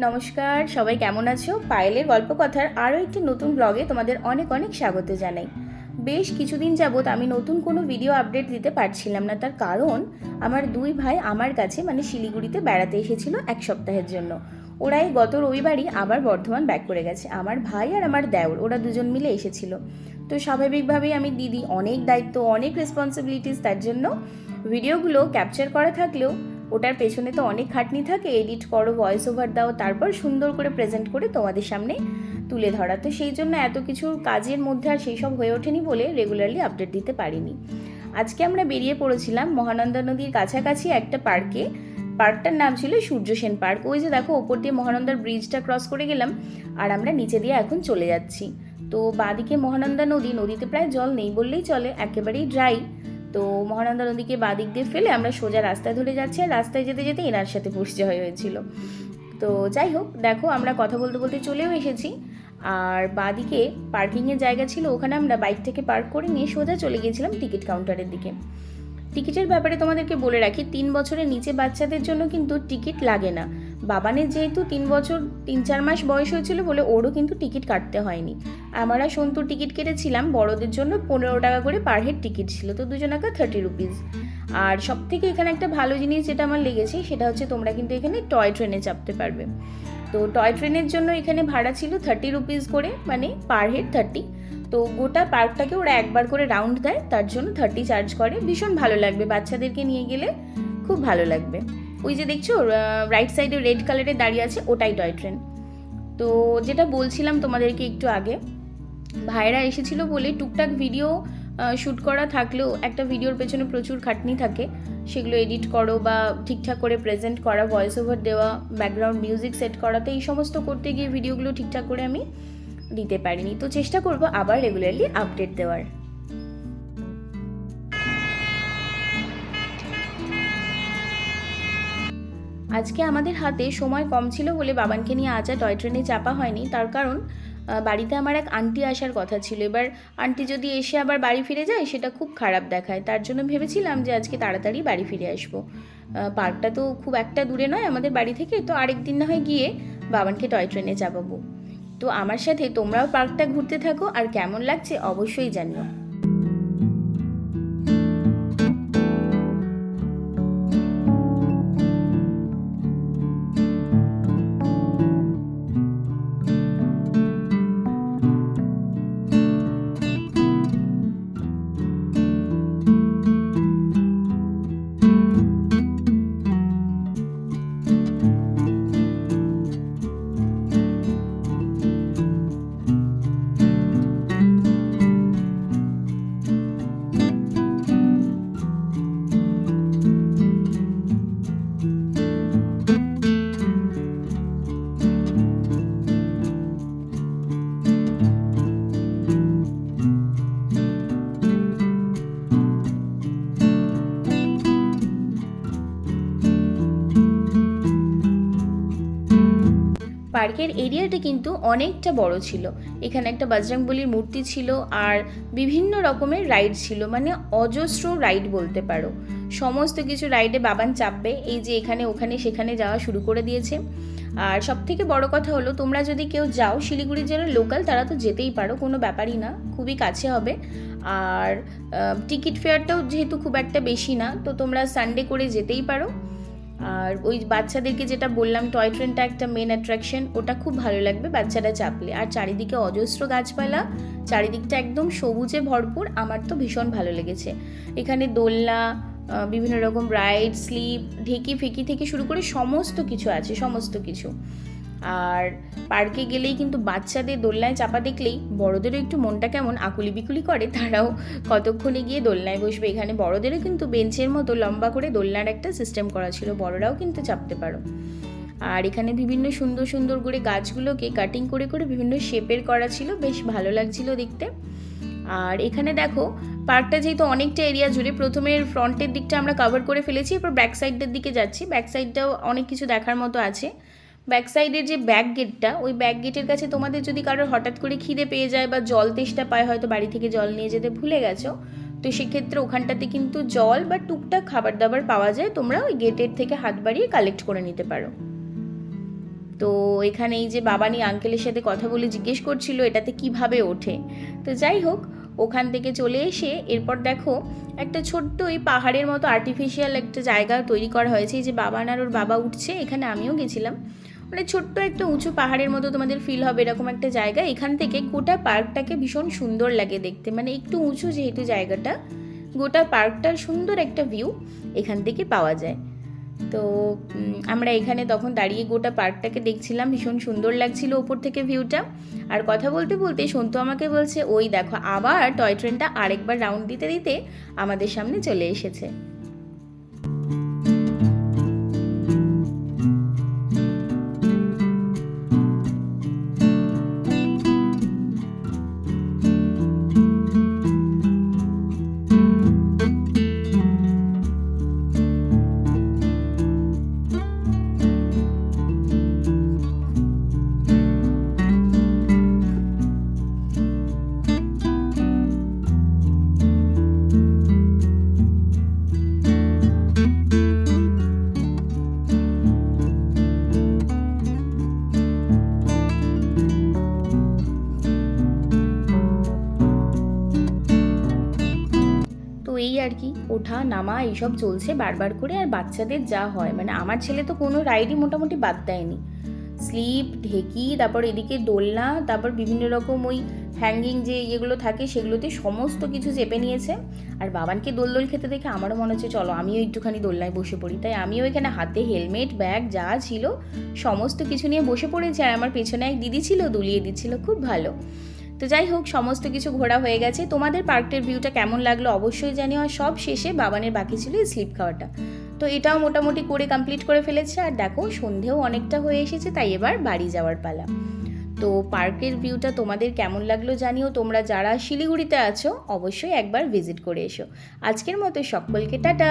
নমস্কার, সবাই কেমন আছো? পায়েলের গল্প কথার আরও একটি নতুন ব্লগে তোমাদের অনেক অনেক স্বাগত জানাই। বেশ কিছুদিন যাবৎ আমি নতুন কোনো ভিডিও আপডেট দিতে পারছিলাম না, তার কারণ আমার দুই ভাই আমার কাছে মানে শিলিগুড়িতে বেড়াতে এসেছিল এক সপ্তাহের জন্য। ওরাই গত রবিবারই আবার বর্ধমান ব্যাক করে গেছে। আমার ভাই আর আমার দেওর, ওরা দুজন মিলে এসেছিল। তো স্বাভাবিকভাবেই আমি দিদি অনেক দায়িত্ব, অনেক রেসপন্সিবিলিটিস তার জন্য ভিডিওগুলো ক্যাপচার করা থাকলেও ওটার পেছনে তো অনেক খাটনি থাকে এডিট করো ভয়েস ওভার দাও, তারপর সুন্দর করে প্রেজেন্ট করে তোমাদের সামনে তুলে ধরা। তো সেই জন্য এত কিছু কাজের মধ্যে আর সেই সব হয়ে ওঠেনি বলে রেগুলারলি আপডেট দিতে পারিনি। আজকে আমরা বেরিয়ে পড়েছিলাম মহানন্দা নদীর কাছাকাছি একটা পার্কে পার্কটার নাম ছিল সূর্য সেন পার্ক ওই যে দেখো, ওপর দিয়ে মহানন্দার ব্রিজটা ক্রস করে গেলাম আর আমরা নিচে দিয়ে এখন চলে যাচ্ছি। তো বাদিকে মহানন্দা নদী, নদীতে প্রায় জল নেই বললেই চলে, একেবারেই ড্রাই তো মহানন্দা নদীকে বাদিক দিয়ে ফেলে আমরা সোজা রাস্তায় ধরে যাচ্ছি আর রাস্তায় যেতে যেতে এনার সাথে পরিচয় হয়েছিল। তো যাই হোক, দেখো আমরা কথা বলতে বলতে চলেও এসেছি। আর বাদিকে পার্কিংয়ের জায়গা ছিল, ওখানে আমরা বাইক থেকে পার্ক করে নিয়ে সোজা চলে গিয়েছিলাম টিকিট কাউন্টারের দিকে। টিকিটের ব্যাপারে তোমাদেরকে বলে রাখি, তিন বছরের নিচে বাচ্চাদের জন্য কিন্তু টিকিট লাগে না। বাবানের যেহেতু তিন বছর, তিন চার মাস বয়স হয়েছিল বলে ওরও কিন্তু টিকিট কাটতে হয়নি। আমরা সন্তুর টিকিট কেটেছিলাম, বড়দের জন্য পনেরো টাকা করে পার হেড টিকিট ছিল, তো দুজনাকা থার্টি রুপিস আর সব থেকে এখানে একটা ভালো জিনিস যেটা আমার লেগেছে, সেটা হচ্ছে তোমরা কিন্তু এখানে টয় ট্রেনে চাপতে পারবে। তো টয় ট্রেনের জন্য এখানে ভাড়া ছিল থার্টি রুপিস করে মানে পার হেড থার্টি তো গোটা পার্কটাকে ওরা একবার করে রাউন্ড দেয়, তার জন্য থার্টি চার্জ করে। ভীষণ ভালো লাগবে, বাচ্চাদেরকে নিয়ে গেলে খুব ভালো লাগবে। ওই যে দেখছ রাইট সাইডে রেড কালারের দাঁড়িয়ে আছে, ওটাই টয় ট্রেন তো যেটা বলছিলাম তোমাদেরকে একটু আগে ভাইরা এসেছিল বলে টুকটাক ভিডিও শ্যুট করা থাকলেও একটা ভিডিওর পেছনে প্রচুর খাটনি থাকে। সেগুলো এডিট করো বা ঠিকঠাক করে প্রেজেন্ট করা ভয়েস ওভার দেওয়া ব্যাকগ্রাউন্ড মিউজিক সেট করাতে, এই সমস্ত করতে গিয়ে ভিডিওগুলো ঠিকঠাক করে আমি দিতে পারিনি। তো চেষ্টা করব আবার রেগুলারলি আপডেট দেওয়ার। আজকে আমাদের হাতে সময় কম ছিল বলে বাবানকে নিয়ে আজ আর টয় ট্রেনে চাপা হয়নি। তার কারণ বাড়িতে আমার এক আন্টি আসার কথা ছিল। এবার আন্টি যদি এসে আবার বাড়ি ফিরে যায়, সেটা খুব খারাপ দেখায়। তার জন্য ভেবেছিলাম যে আজকে তাড়াতাড়ি বাড়ি ফিরে আসব। পার্কটা তো খুব একটা দূরে নয় আমাদের বাড়ি থেকে, তো আরেক দিন না হয় গিয়ে বাবানকে টয় ট্রেনে চাপাবো। তো আমার সাথে তোমরাও পার্কটা ঘুরতে থাকো, আর কেমন লাগছে অবশ্যই জানিও। পার্কের এরিয়াটা কিন্তু অনেকটা বড় ছিল। এখানে একটা বজরংবলির মূর্তি ছিল আর বিভিন্ন রকমের রাইড ছিল মানে অজস্র রাইড বলতে পারো। সমস্ত কিছু রাইডে বাবান চাপবে, এই যে এখানে, ওখানে, সেখানে যাওয়া শুরু করে দিয়েছে। আর সব থেকে বড় কথা হলো, তোমরা যদি কেউ যাও, শিলিগুড়ির যারা লোকাল, তারা তো যেতেই পারো, কোনো ব্যাপারই না, খুবই কাছে হবে। আর টিকিট ফেয়ারটাও যেহেতু খুব একটা বেশি না, তো তোমরা সানডে করে যেতেই পারো। আর ওই বাচ্চাদেরকে যেটা বললাম টয় ট্রেনটা একটা মেন অ্যাট্রাকশন ওটা খুব ভালো লাগবে বাচ্চারা চাপলে। আর চারিদিকে অজস্র গাছপালা, চারিদিকটা একদম সবুজে ভরপুর, আমার তো ভীষণ ভালো লেগেছে। এখানে দোলনা বিভিন্ন রকম রাইড স্লিপ ঢেকি ফেঁকি থেকে শুরু করে সমস্ত কিছু আছে, সমস্ত কিছু। আর পার্কে গেলেই কিন্তু বাচ্চাদের দোলনায় চাপা দেখলেই বড়দেরও একটু মনটা কেমন আকুলি বিকুলি করে, তারাও কতক্ষণে গিয়ে দোলনায় বসবে? এখানে বড়দেরও কিন্তু বেঞ্চের মতো লম্বা করে দোলনার একটা সিস্টেম করা ছিল, বড়রাও কিন্তু চাপতে পারো। আর এখানে বিভিন্ন সুন্দর সুন্দর করে গাছগুলোকে কাটিং করে করে বিভিন্ন শেপের করা ছিল, বেশ ভালো লাগছিল দেখতে। আর এখানে দেখো, পার্কটা যেহেতু অনেকটা এরিয়া জুড়ে প্রথমে ফ্রন্টের দিকটা আমরা কভার করে ফেলেছি, এরপর ব্যাক সাইডের দিকে যাচ্ছি। ব্যাক সাইডটাও অনেক কিছু দেখার মতো আছে। ব্যাক সাইডের যে ব্যাক গেটটা, ওই ব্যাক গেটের কাছে তোমাদের যদি কারোর হঠাৎ করে খিদে পেয়ে যায় বা জল তেষ্টা পায়, হয়তো বাড়ি থেকে জল নিয়ে যেতে ভুলে গেছো, তো সেক্ষেত্রে ওখানটাতে কিন্তু জল বা টুকটাক খাবার দাবার পাওয়া যায়, তোমরা ওই গেটের থেকে হাত বাড়িয়ে কালেক্ট করে নিতে পারো। তো এখানে এই যে বাবানি আঙ্কেলের সাথে কথা বলে জিজ্ঞেস করছিল, এটাতে কীভাবে ওঠে? তো যাই হোক, ওখান থেকে চলে এসে এরপর দেখো, একটা ছোট্ট ওই পাহাড়ের মতো আর্টিফিশিয়াল একটা জায়গা তৈরি করা হয়েছে যে বাবান আর ওর বাবা উঠছে, এখানে আমিও গেছিলাম। মানে ছোট্ট একটা উঁচু পাহাড়ের মতো তোমাদের ফিল হবে এরকম একটা জায়গা। এখান থেকে গোটা পার্কটাকে ভীষণ সুন্দর লাগে দেখতে। মানে একটু উঁচু যেহেতু জায়গাটা, গোটা পার্কটার সুন্দর একটা ভিউ এখান থেকে পাওয়া যায়। তো আমরা এখানে তখন দাঁড়িয়ে গোটা পার্কটাকে দেখছিলাম, ভীষণ সুন্দর লাগছিল ওপর থেকে ভিউটা আর কথা বলতে বলতে সন্তু আমাকে বলছে, ওই দেখো, আবার টয় ট্রেনটা আরেকবার রাউন্ড দিতে দিতে আমাদের সামনে চলে এসেছে। এই আর কি ওঠা, নামা এইসব চলছে বারবার করে আর বাচ্চাদের যা হয়। মানে আমার ছেলে তো কোনো রাইডই মোটামুটি বাদ দেয়নি। স্লিপ, ঢেকি, তারপর এদিকে দোলনা, তারপর বিভিন্ন রকম ওই হ্যাঙ্গিং যে ইয়েগুলো থাকে সেগুলোতে সমস্ত কিছু চেপে নিয়েছে। আর বাবানকে দোল দোল খেতে দেখে আমারও মনে হচ্ছে, চলো আমিও একটুখানি দোলনায় বসে পড়ি। তাই আমিও এখানে হাতে হেলমেট ব্যাগ যা ছিল সমস্ত কিছু নিয়ে বসে পড়েছি। আর আমার পেছনে এক দিদি ছিল, দুলিয়ে দিচ্ছিল, খুব ভালো। তো যাই হোক, সমস্ত কিছু ঘোরা হয়ে গেছে। তোমাদের পার্কটির ভিউটা কেমন লাগল অবশ্যই জানিও, আর সব শেষে বাবানের বাকি ছিল স্লিপ খাওয়াটা। তো এটাও মোটামুটি করে কমপ্লিট করে ফেলেছে, আর দেখো, সন্ধেও অনেকটা হয়ে এসেছে, তাই এবার বাড়ি যাওয়ার পালা। তো পার্কের ভিউটা তোমাদের কেমন লাগল জানিও, তোমরা যারা শিলিগুড়িতে আছো, অবশ্যই একবার ভিজিট করে এসো। আজকের মতো সকলকে টাটা!